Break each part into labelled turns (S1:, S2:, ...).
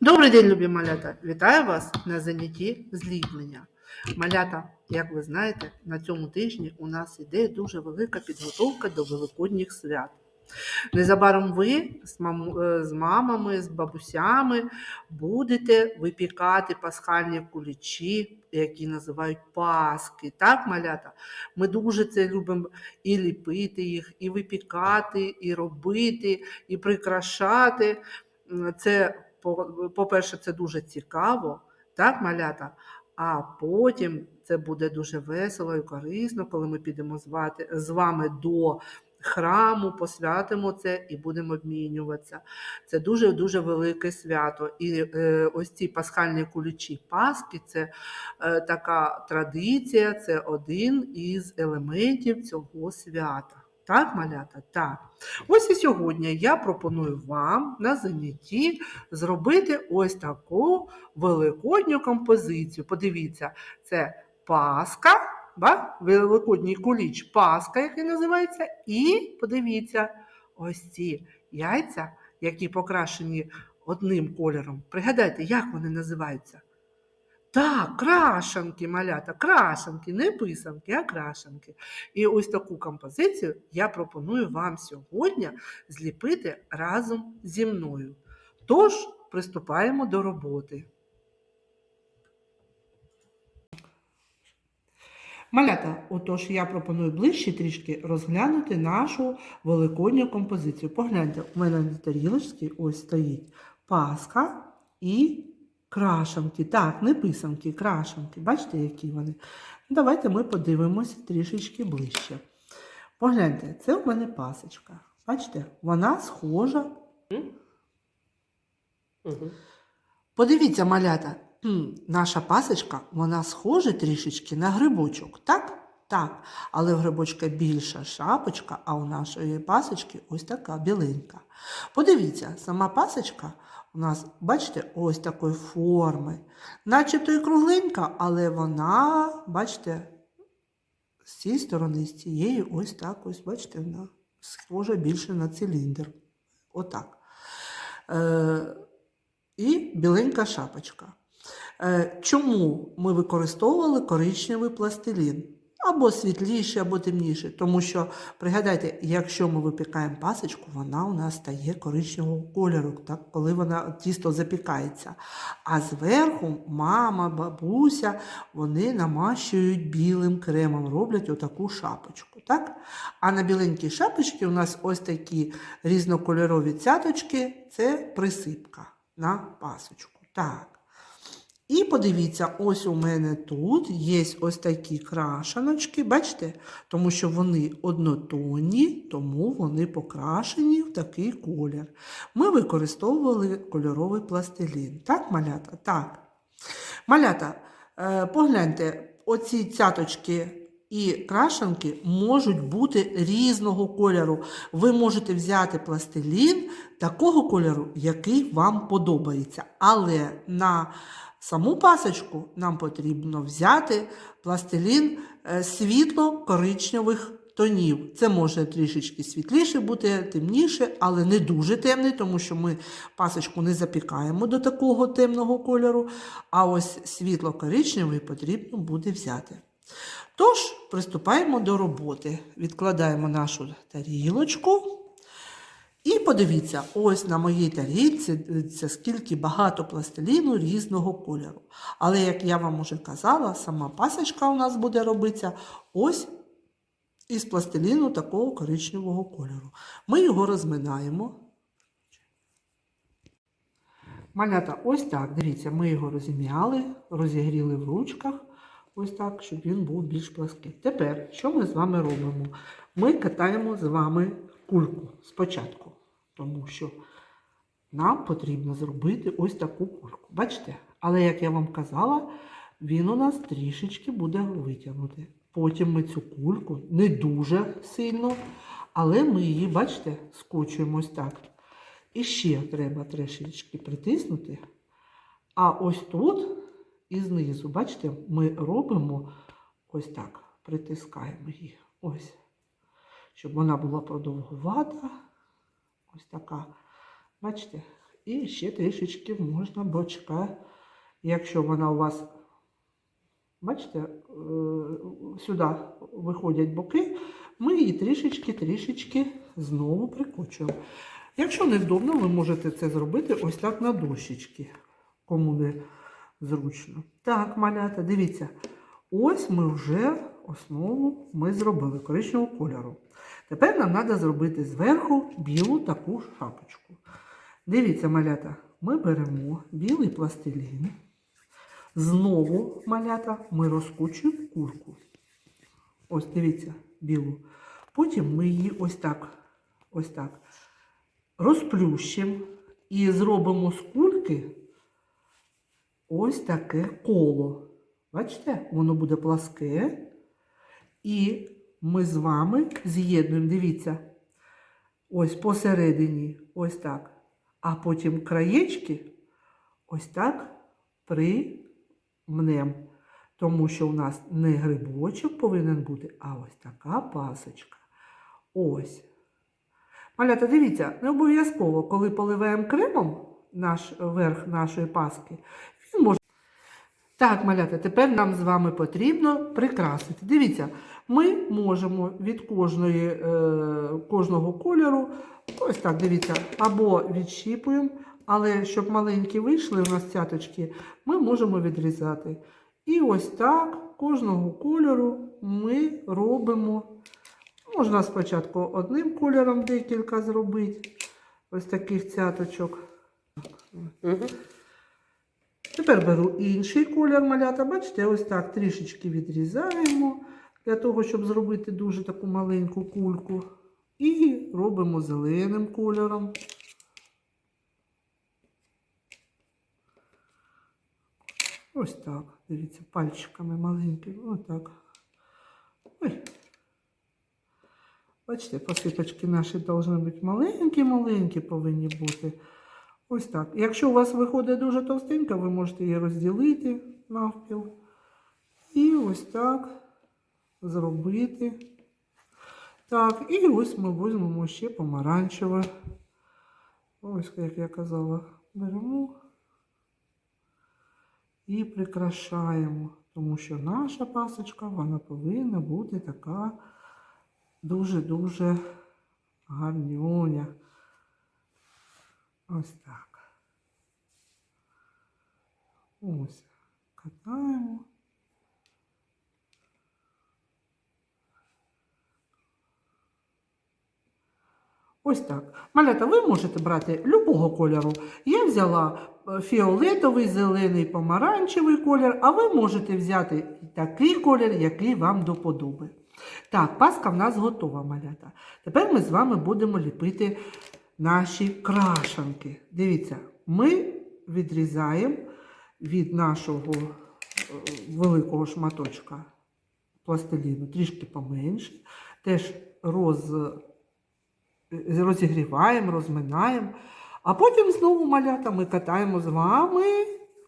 S1: Добрий день, любі малята! Вітаю вас на занятті зліплення. Малята, як ви знаєте, на цьому тижні у нас іде дуже велика підготовка до великодніх свят. Незабаром ви з, е, мамами, з бабусями будете випікати пасхальні кулічі, які називають паски. Так, малята? Ми дуже це любимо і ліпити їх, і випікати, і робити, і прикрашати. Це по-перше, це дуже цікаво, так, малята? А потім це буде дуже весело і корисно, коли ми підемо звати, з вами до храму, посвятимо це і будемо обмінюватися. Це дуже-дуже велике свято. І е, ось ці пасхальні кулічі Пасхи це е, така традиція, це один із елементів цього свята. Так, малята? Так. Ось і сьогодні я пропоную вам на занятті зробити ось таку великодню композицію. Подивіться, це Паска, ба? великодній куліч Паска, який називається, і подивіться, ось ці яйця, які покрашені одним кольором. Пригадайте, як вони називаються? Так, крашанки, малята, крашанки, не писанки, а крашанки. І ось таку композицію я пропоную вам сьогодні зліпити разом зі мною. Тож, приступаємо до роботи. Малята, отож я пропоную ближче трішки розглянути нашу великодню композицію. Погляньте, у мене на тарілочці ось стоїть паска і крашанки. Так, не писанки, крашанки. Бачите, які вони? Давайте ми подивимося трішечки ближче. Погляньте, це у мене пасочка. Бачите, вона схожа.
S2: Угу.
S1: Подивіться, малята, наша пасочка, вона схожа трішечки на грибочок, так? Так, але в грибочка більша шапочка, а у нашої пасочки ось така біленька. Подивіться, сама пасочка у нас, бачите, ось такої форми. Начебто і кругленька, але вона, бачите, з цієї сторони, з цієї, ось так, ось, бачите, вона схожа більше на циліндр. Отак. Е, і біленька шапочка. Е, Чому ми використовували коричневий пластилін? Або світліший, або темніший. Тому що, пригадайте, якщо ми випікаємо пасочку, вона у нас стає коричневого кольору, так, коли вона тісто запікається. А зверху мама, бабуся, вони намащують білим кремом, роблять отаку шапочку. Так? А на біленькій шапочці у нас ось такі різнокольорові цяточки це присипка на пасочку. Так. І подивіться, ось у мене тут є ось такі крашаночки, бачите? Тому що вони однотонні, тому вони покрашені в такий колір. Ми використовували кольоровий пластилін. Так, малята? Так. Малята, е, погляньте, оці цяточки і крашанки можуть бути різного кольору. Ви можете взяти пластилін такого кольору, який вам подобається. Але на саму пасочку нам потрібно взяти пластилін е, світло-коричневих тонів. Це може трішечки світліше бути, темніше, але не дуже темний, тому що ми пасочку не запікаємо до такого темного кольору. А ось світло-коричневий потрібно буде взяти. Тож, приступаємо до роботи. Відкладаємо нашу тарілочку. Подивіться, ось на моїй тарілці це скільки багато пластиліну різного кольору. Але, як я вам уже казала, сама пасочка у нас буде робитися ось із пластиліну такого коричневого кольору. Ми його розминаємо. Малята, ось так, дивіться, ми його розім'яли, розігріли в ручках, ось так, щоб він був більш плаский. Тепер, що ми з вами робимо? Ми катаємо з вами кульку спочатку, тому що нам потрібно зробити ось таку кульку. Бачите? Але, як я вам казала, він у нас трішечки буде витягнути. Потім ми цю кульку не дуже сильно, але ми її, бачите, скочуємо ось так. І ще треба трішечки притиснути. А ось тут і знизу, бачите, ми робимо ось так, притискаємо її. Ось. Щоб вона була продовгувата. Ось така. Бачите? І ще трішечки можна бочка. Якщо вона у вас, бачите, е, сюди виходять боки, ми її трішечки-трішечки знову прикочуємо. Якщо невдобно, ви можете це зробити ось так на дощечки, кому не зручно. Так, малята, дивіться, ось ми вже основу ми зробили коричневого кольору. Тепер нам треба зробити зверху білу таку шапочку. Дивіться, малята, ми беремо білий пластилін. Знову, малята, ми розкочуємо кульку. Ось дивіться, білу. Потім ми її ось так, ось так розплющимо і зробимо з кульки ось таке коло. Бачите, воно буде пласке. І ми з вами з'єднуємо, дивіться, ось посередині, ось так. А потім краєчки ось так примнем. Тому що у нас не грибочок повинен бути, а ось така пасочка. Ось. Малята, дивіться, не обов'язково, коли поливаємо кремом наш верх нашої паски. Так, малята, тепер нам з вами потрібно прикрасити. Дивіться, ми можемо від кожної, е, кожного кольору, ось так, дивіться, або відщіпуємо, але щоб маленькі вийшли у нас цяточки, ми можемо відрізати. І ось так кожного кольору ми робимо. Можна спочатку одним кольором декілька зробити. Ось таких цяточок. Тепер беру інший колір малята. Бачите, ось так трішечки відрізаємо для того, щоб зробити дуже таку маленьку кульку. І робимо зеленим кольором. Ось так. Дивіться, пальчиками маленькими. Ось так. Ой. Бачите, посипочки наші повинні бути маленькі-маленькі повинні бути. Ось так. Якщо у вас виходить дуже товстенька, ви можете її розділити навпіл. І ось так зробити. Так, і ось ми візьмемо ще помаранчеве. Ось, як я казала, беремо і прикрашаємо. Тому що наша пасочка, вона повинна бути така дуже-дуже гарнюня. Ось так. Ось. Катаємо. Ось так. Малята, ви можете брати любого кольору. Я взяла е, фіолетовий, зелений, помаранчевий колір, а ви можете взяти такий колір, який вам до подоби. Так, паска в нас готова, малята. Тепер ми з вами будемо ліпити наші крашанки. Дивіться, ми відрізаємо від нашого е, великого шматочка пластиліну трішки поменше. Теж роз, розігріваємо, розминаємо. А потім знову малята ми катаємо з вами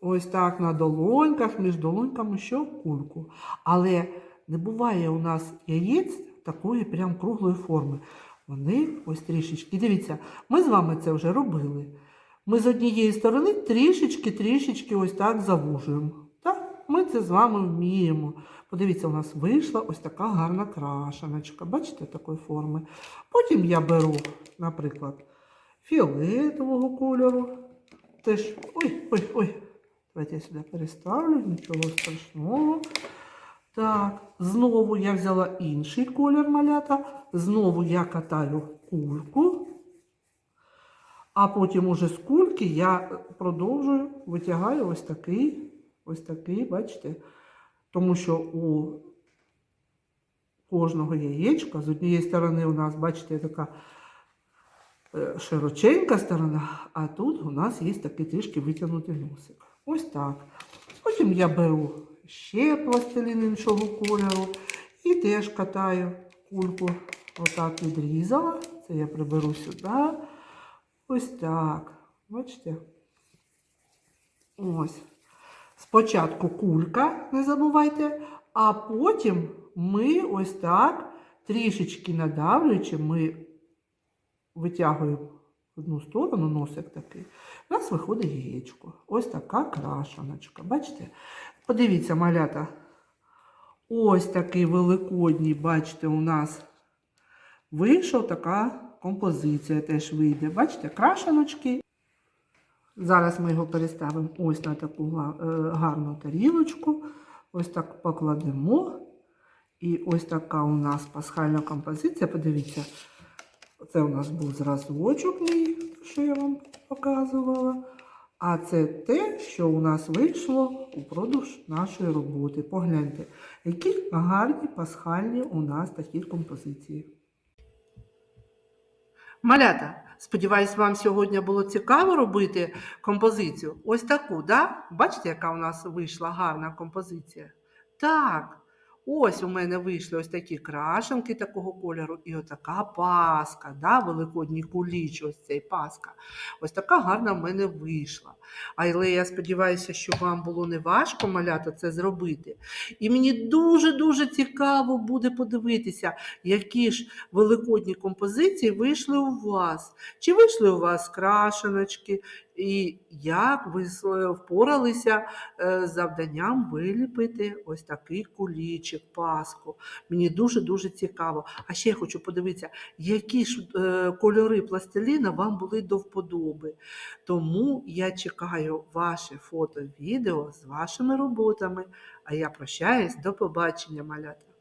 S1: ось так на долоньках, між долоньками, що кульку. Але не буває у нас яєць такої прям круглої форми. Вони ось трішечки. Дивіться, ми з вами це вже робили. Ми з однієї сторони трішечки-трішечки ось так завужуємо. Так, ми це з вами вміємо. Подивіться, у нас вийшла ось така гарна крашеночка. Бачите, такої форми. Потім я беру, наприклад, фіолетового кольору. Теж. Ой, ой, ой. Давайте я сюди переставлю, нічого страшного. Так, знову я взяла інший колір малята. Знову я катаю кульку. А потім уже з кульки я продовжую, витягаю ось такий, ось такий, бачите? Тому що у кожного яєчка з однієї сторони у нас, бачите, така е, широченька сторона, а тут у нас є такий трішки витягнутий носик. Ось так. Потім я беру ще пластилін іншого кольору і теж катаю кульку. Отак відрізала. Це я приберу сюди. Ось так. Бачите? Ось. Спочатку кулька, не забувайте, а потім ми ось так, трішечки надавлюючи, ми витягуємо одну сторону носик такий, у нас виходить яєчко. Ось така крашаночка. Бачите? Подивіться, малята. Ось такий великодній, бачите, у нас вийшов така композиція теж вийде. Бачите, крашаночки. Зараз ми його переставимо ось на таку е, гарну тарілочку. Ось так покладемо. І ось така у нас пасхальна композиція. Подивіться, це у нас був зразочок мій, що я вам показувала. А це те, що у нас вийшло упродовж нашої роботи. Погляньте, які гарні пасхальні у нас такі композиції. Малята, сподіваюсь, вам сьогодні було цікаво робити композицію. Ось таку, да? Бачите, яка у нас вийшла гарна композиція? Так, ось у мене вийшли ось такі крашенки такого кольору і отака паска, да? великодній куліч, ось цей паска. Ось така гарна в мене вийшла. Але я сподіваюся, що вам було не важко малята це зробити. І мені дуже-дуже цікаво буде подивитися, які ж великодні композиції вийшли у вас. Чи вийшли у вас крашеночки, і як ви впоралися е, з завданням виліпити ось такий кулічик, паску. Мені дуже-дуже цікаво. А ще я хочу подивитися, які ж е, кольори пластиліна вам були до вподоби. Тому я чекаю ваші фото, відео з вашими роботами. А я прощаюсь, до побачення, малята.